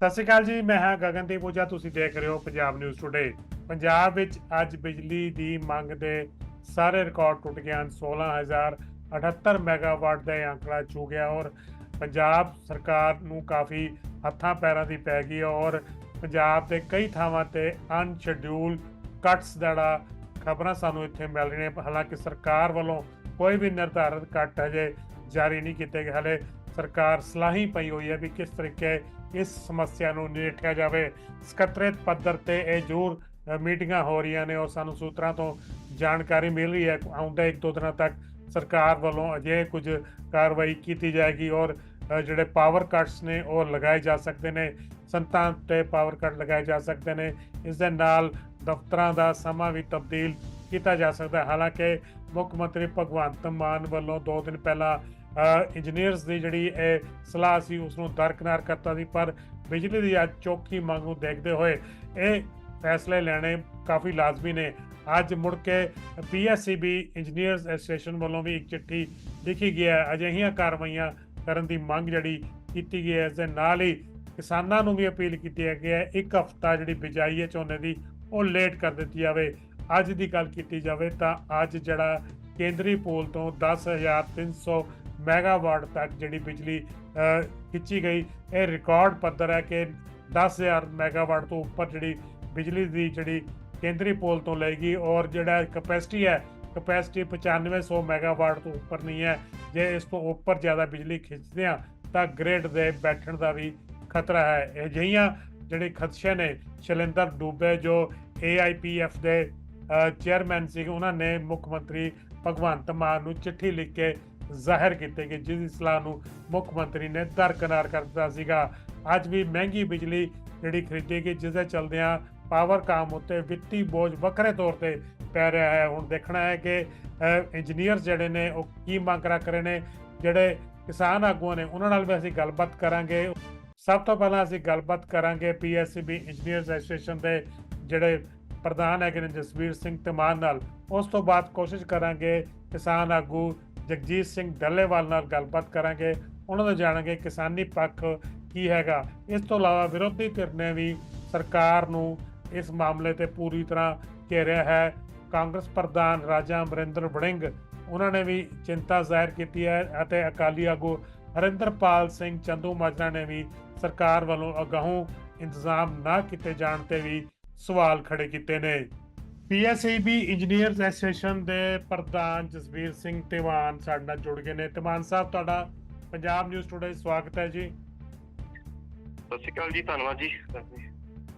ਸਤਿ ਸ਼੍ਰੀ ਅਕਾਲ ਜੀ, ਮੈਂ ਹਾਂ ਗਗਨਦੀਪ ਪੂਜਾ, ਤੁਸੀਂ ਦੇਖ ਰਹੇ ਹੋ ਪੰਜਾਬ ਨਿਊਜ਼ ਟੁਡੇ ਪੰਜਾਬ ਵਿੱਚ ਅੱਜ ਬਿਜਲੀ ਦੀ ਮੰਗ ਦੇ ਸਾਰੇ ਰਿਕਾਰਡ ਟੁੱਟ ਗਏ ਹਨ। 16078 ਮੈਗਾਵਾਟ ਦਾ ਇਹ ਅੰਕੜਾ ਛੂ ਗਿਆ ਔਰ ਪੰਜਾਬ ਸਰਕਾਰ ਨੂੰ ਕਾਫੀ ਹੱਥਾਂ ਪੈਰਾਂ ਦੀ ਪੈ ਗਈ ਔਰ ਪੰਜਾਬ ਦੇ ਕਈ ਥਾਵਾਂ ਤੇ ਅਨਸ਼ਡਿਊਲ ਕੱਟਸ ਦਾ ਖਬਰਾਂ ਸਾਨੂੰ ਇੱਥੇ ਮਿਲ ਰਹੀਆਂ ਹਾਲਾਂਕਿ ਸਰਕਾਰ ਵੱਲੋਂ ਕੋਈ ਵੀ ਨਿਰਧਾਰਿਤ ਕੱਟ ਹਜੇ ਜਾਰੀ ਨਹੀਂ ਕੀਤੇ ਗਏ। ਹਲੇ ਸਰਕਾਰ ਸਲਾਹੀ ਪਈ ਹੋਈ ਹੈ ਵੀ ਕਿਸ ਤਰੀਕੇ ਇਸ ਸਮੱਸਿਆ ਨੂੰ ਨਜਿੱਠਿਆ ਜਾਵੇ। ਸਕੱਤਰੇਤ ਪੱਧਰ ਤੇ ਇਹ ਜ਼ਰੂਰ ਮੀਟਿੰਗਾਂ ਹੋ ਰਹੀਆਂ ਨੇ ਔਰ ਸਾਨੂੰ ਸੂਤਰਾਂ ਤੋਂ ਜਾਣਕਾਰੀ ਮਿਲ ਰਹੀ ਹੈ। ਆਉਂਦਾ ਇੱਕ ਦੋ ਦਿਨਾਂ ਤੱਕ ਸਰਕਾਰ ਵੱਲੋਂ ਅਜੇ ਕੁਝ ਕਾਰਵਾਈ ਕੀਤੀ ਜਾਏਗੀ ਔਰ ਜਿਹੜੇ ਪਾਵਰ ਕੱਟਸ ਨੇ ਉਹ ਲਗਾਏ ਜਾ ਸਕਦੇ ਨੇ। ਸੰਤਾਂ ਤੇ ਪਾਵਰ ਕੱਟ ਲਗਾਏ ਜਾ ਸਕਦੇ ਨੇ। ਇਸ ਦੇ ਨਾਲ ਦਫ਼ਤਰਾਂ ਦਾ ਸਮਾਂ ਵੀ ਤਬਦੀਲ ਕੀਤਾ ਜਾ ਸਕਦਾ ਹੈ। ਹਾਲਾਂਕਿ ਮੁੱਖ ਮੰਤਰੀ ਭਗਵੰਤ ਮਾਨ ਵੱਲੋਂ 2 ਦਿਨ ਪਹਿਲਾਂ ਇੰਜੀਨੀਅਰਸ ਦੀ ਜਿਹੜੀ ਇਹ ਸਲਾਹ ਸੀ ਉਸ ਨੂੰ ਦਰਕਨਾਰ ਕਰਤਾ ਸੀ, ਪਰ ਬਿਜਲੀ ਦੀ ਅੱਜ ਚੌਕੀ ਮੰਗ ਨੂੰ ਦੇਖਦੇ ਹੋਏ ਇਹ ਫੈਸਲੇ ਲੈਣੇ ਕਾਫੀ ਲਾਜ਼ਮੀ ਨੇ। ਅੱਜ ਮੁੜ ਕੇ ਪੀਐਸਸੀਬੀ ਇੰਜੀਨੀਅਰਸ ਐਸੋਸੀਏਸ਼ਨ ਵੱਲੋਂ ਵੀ ਇੱਕ ਚਿੱਠੀ ਲਿਖੀ ਗਈ ਹੈ। ਅਜਿਹੀਆਂ ਕਾਰਵਾਈਆਂ ਕਰਨ ਦੀ ਮੰਗ ਜਿਹੜੀ ਕੀਤੀ ਗਈ ਹੈ, ਇਸ ਦੇ ਨਾਲ ਹੀ ਕਿਸਾਨਾਂ ਨੂੰ ਵੀ ਅਪੀਲ ਕੀਤੀ ਹੈ ਕਿ ਇੱਕ ਹਫਤਾ ਜਿਹੜੀ ਬਿਜਾਈ ਹੈ ਝੋਨੇ ਦੀ, ਉਹ ਲੇਟ ਕਰ ਦਿੱਤੀ ਜਾਵੇ। ਅੱਜ ਦੀ ਗੱਲ ਕੀਤੀ ਜਾਵੇ ਤਾਂ ਅੱਜ ਜਿਹੜਾ ਕੇਂਦਰੀ ਪੋਲ ਤੋਂ 10300 ਮੈਗਾਵਾਟ ਤੱਕ ਜਿਹੜੀ ਬਿਜਲੀ ਖਿੱਚੀ ਗਈ। ਇਹ ਰਿਕਾਰਡ ਪੱਧਰ ਹੈ ਕਿ 10000 ਮੈਗਾਵਾਟ ਤੋਂ ਉੱਪਰ ਜਿਹੜੀ ਬਿਜਲੀ ਦੀ ਜਿਹੜੀ ਕੇਂਦਰੀ ਪੋਲ ਤੋਂ ਲਏਗੀ ਔਰ ਜਿਹੜਾ ਕਪੈਸਿਟੀ ਹੈ ਕਪੈਸਿਟੀ 9500 ਮੈਗਾਵਾਟ ਤੋਂ ਉੱਪਰ ਨਹੀਂ ਹੈ। ਜੇ ਇਸ ਤੋਂ ਉੱਪਰ ਜ਼ਿਆਦਾ ਬਿਜਲੀ ਖਿੱਚਦੇ ਆ ਤਾਂ ਗ੍ਰਿਡ ਦੇ ਬੈਠਣ ਦਾ ਵੀ ਖਤਰਾ ਹੈ। ਇਹ ਅਜਿਹੀਆਂ ਜਿਹੜੇ ਖਦਸ਼ੇ ਨੇ, ਸ਼ੈਲੇਂਦਰ ਡੂਬੇ ਜੋ AIPF ਦੇ ਚੇਅਰਮੈਨ ਸੀ ਉਹਨਾਂ ਨੇ ਮੁੱਖ ਮੰਤਰੀ ਭਗਵੰਤ ਮਾਨ ਨੂੰ ਚਿੱਠੀ ਲਿਖ ਕੇ ਜ਼ਾਹਿਰ ਕੀਤੇ ਕਿ ਜਿਸ ਦੀ ਸਲਾਹ ਨੂੰ ਮੁੱਖ ਮੰਤਰੀ ਨੇ ਦਰਕਨਾਰ ਕਰ ਦਿੱਤਾ ਸੀਗਾ। ਅੱਜ ਵੀ ਮਹਿੰਗੀ ਬਿਜਲੀ ਜਿਹੜੀ ਖਰੀਦੀ ਗਈ ਜਿਸ ਦੇ ਚਲਦਿਆਂ ਪਾਵਰ ਕਾਮ ਉੱਤੇ ਵਿੱਤੀ ਬੋਝ ਵੱਖਰੇ ਤੌਰ ਤੇ ਪੈ ਰਿਹਾ ਹੈ। ਹੁਣ ਦੇਖਣਾ ਹੈ ਕਿ ਇੰਜੀਨੀਅਰਸ ਜਿਹੜੇ ਨੇ, ਉਹ ਕੀ ਮੰਗ ਰੱਖ ਰਹੇ ਨੇ? ਜਿਹੜੇ ਕਿਸਾਨ ਆਗੂਆਂ ਨੇ, ਉਹਨਾਂ ਨਾਲ ਵੀ ਅਸੀਂ ਗੱਲਬਾਤ ਕਰਾਂਗੇ। ਸਭ ਤੋਂ ਪਹਿਲਾਂ ਅਸੀਂ ਗੱਲਬਾਤ ਕਰਾਂਗੇ ਪੀਐਸਸੀਬੀ ਇੰਜੀਨੀਅਰਸ ਐਸੋਸੀਏਸ਼ਨ ਦੇ ਜਿਹੜੇ ਪ੍ਰਧਾਨ ਹੈਗੇ ਨੇ ਜਸਵੀਰ ਸਿੰਘ ਤਮਾਨ ਨਾਲ। ਉਸ ਤੋਂ ਬਾਅਦ ਕੋਸ਼ਿਸ਼ ਕਰਾਂਗੇ ਕਿਸਾਨ ਆਗੂ ਜਗਜੀਤ ਸਿੰਘ ਡੱਲੇਵਾਲ ਨਾਲ ਗੱਲਬਾਤ ਕਰਾਂਗੇ। ਉਹਨਾਂ ਤੋਂ ਜਾਣਾਂਗੇ ਕਿਸਾਨੀ ਪੱਖ ਕੀ ਹੈਗਾ। ਇਸ ਤੋਂ ਇਲਾਵਾ ਵਿਰੋਧੀ ਧਿਰ ਨੇ ਵੀ ਸਰਕਾਰ ਨੂੰ ਇਸ ਮਾਮਲੇ ਤੇ ਪੂਰੀ ਤਰ੍ਹਾਂ ਘੇਰਿਆ ਹੈ। ਕਾਂਗਰਸ ਪ੍ਰਧਾਨ ਰਾਜਾ ਅਮਰਿੰਦਰ ਵੜਿੰਗ, ਉਹਨਾਂ ਨੇ ਵੀ ਚਿੰਤਾ ਜ਼ਾਹਿਰ ਕੀਤੀ ਹੈ ਅਤੇ ਅਕਾਲੀ ਆਗੂ ਹਰਿੰਦਰਪਾਲ ਸਿੰਘ ਚੰਦੂ ਮਾਜਰਾ ਨੇ ਵੀ ਸਰਕਾਰ ਵੱਲੋਂ ਅਗਾਊਂ ਇੰਤਜ਼ਾਮ ਨਾ ਕੀਤੇ ਜਾਣ ਤੇ ਵੀ ਸਵਾਲ ਖੜੇ ਕੀਤੇ ਨੇ। ਪੀਐਸਏਬੀ ਇੰਜੀਨੀਅਰਸ ਐਸੋਸੀਏਸ਼ਨ ਦੇ ਪ੍ਰਧਾਨ ਜਸਵੀਰ ਸਿੰਘ ਤਿਵਾਨ ਸਾਡੇ ਨਾਲ ਜੁੜ ਗਏ ਨੇ। ਤਿਵਾਨ ਸਾਹਿਬ ਤੁਹਾਡਾ ਪੰਜਾਬ ਨਿਊਜ਼ ਟੁਡੇ ਸਵਾਗਤ ਹੈ ਜੀ। ਸਤਿ ਸ਼੍ਰੀ ਅਕਾਲ ਜੀ ਧੰਨਵਾਦ ਜੀ।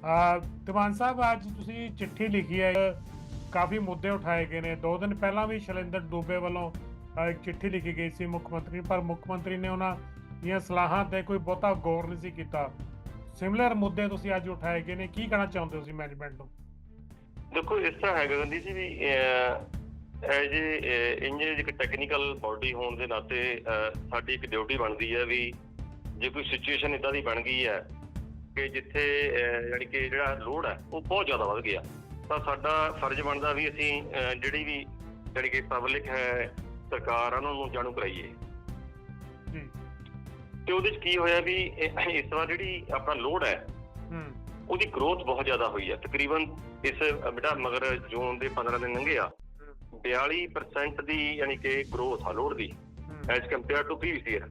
ਆ ਤਿਵਾਨ ਸਾਹਿਬ ਅੱਜ ਤੁਸੀਂ ਚਿੱਠੀ ਲਿਖੀ ਹੈ। ਕਾਫੀ ਮੁੱਦੇ ਉਠਾਏ ਗਏ ਨੇ। ਦੋ ਦਿਨ ਪਹਿਲਾਂ ਵੀ ਸ਼ੈਲੇਂਦਰ ਡੂਬੇ ਵੱਲੋਂ ਇੱਕ ਚਿੱਠੀ ਲਿਖੀ ਗਈ ਸੀ ਮੁੱਖ ਮੰਤਰੀ ਪਰ ਮੁੱਖ ਮੰਤਰੀ ਨੇ ਉਹਨਾਂ ਦੀਆਂ ਸਲਾਹਾਂ ਤੇ ਕੋਈ ਬਹੁਤਾ ਗੌਰ ਨਹੀਂ ਸੀ ਕੀਤਾ। ਸਿਮਿਲਰ ਮੁੱਦੇ ਤੁਸੀਂ ਅੱਜ ਉਠਾਏ ਗਏ ਨੇ। ਕੀ ਕਹਿਣਾ ਚਾਹੁੰਦੇ ਹੋ ਤੁਸੀਂ ਮੈਨੇਜਮੈਂਟ ਨੂੰ? ਦੇਖੋ ਇਸ ਤਰ੍ਹਾਂ ਹੈਗਾ ਗੰਦੀ ਜੀ ਵੀ ਐਜ ਇੰਜੀਨੀਅਰ ਇੱਕ ਟੈਕਨੀਕਲ ਬਾਡੀ ਹੋਣ ਦੇ ਨਾਤੇ ਸਾਡੀ ਇੱਕ ਡਿਊਟੀ ਬਣਦੀ ਹੈ ਵੀ ਜੇ ਕੋਈ ਸਿਚੁਏਸ਼ਨ ਇਦਾਂ ਦੀ ਬਣ ਗਈ ਹੈ ਕਿ ਜਿੱਥੇ ਯਾਨੀ ਕਿ ਜਿਹੜਾ ਲੋਡ ਹੈ ਉਹ ਬਹੁਤ ਜ਼ਿਆਦਾ ਵੱਧ ਗਿਆ ਤਾਂ ਸਾਡਾ ਫਰਜ਼ ਬਣਦਾ ਵੀ ਅਸੀਂ ਜਿਹੜੀ ਵੀ ਯਾਨੀ ਕਿ ਪਬਲਿਕ ਹੈ ਸਰਕਾਰ ਆ, ਉਹਨਾਂ ਨੂੰ ਜਾਣੂ ਕਰਾਈਏ। ਤੇ ਉਹਦੇ ਚ ਕੀ ਹੋਇਆ ਵੀ ਇਸ ਵਾਰ ਜਿਹੜੀ ਆਪਣਾ ਲੋਡ ਹੈ ਹੂੰ। ਉਹਦੀ ਗਰੋਥ ਬਹੁਤ ਜ਼ਿਆਦਾ ਹੋਈ ਹੈ ਤਕਰੀਬਨ ਇਸ ਬੇਟਾ ਮਗਰ ਜੂਨ ਦੇ 15 ਦਿਨ ਲੰਘੇ ਆ। 42% ਦੀ ਯਾਨੀ ਕਿ ਗਰੋਥ ਆ load the as compare to previous year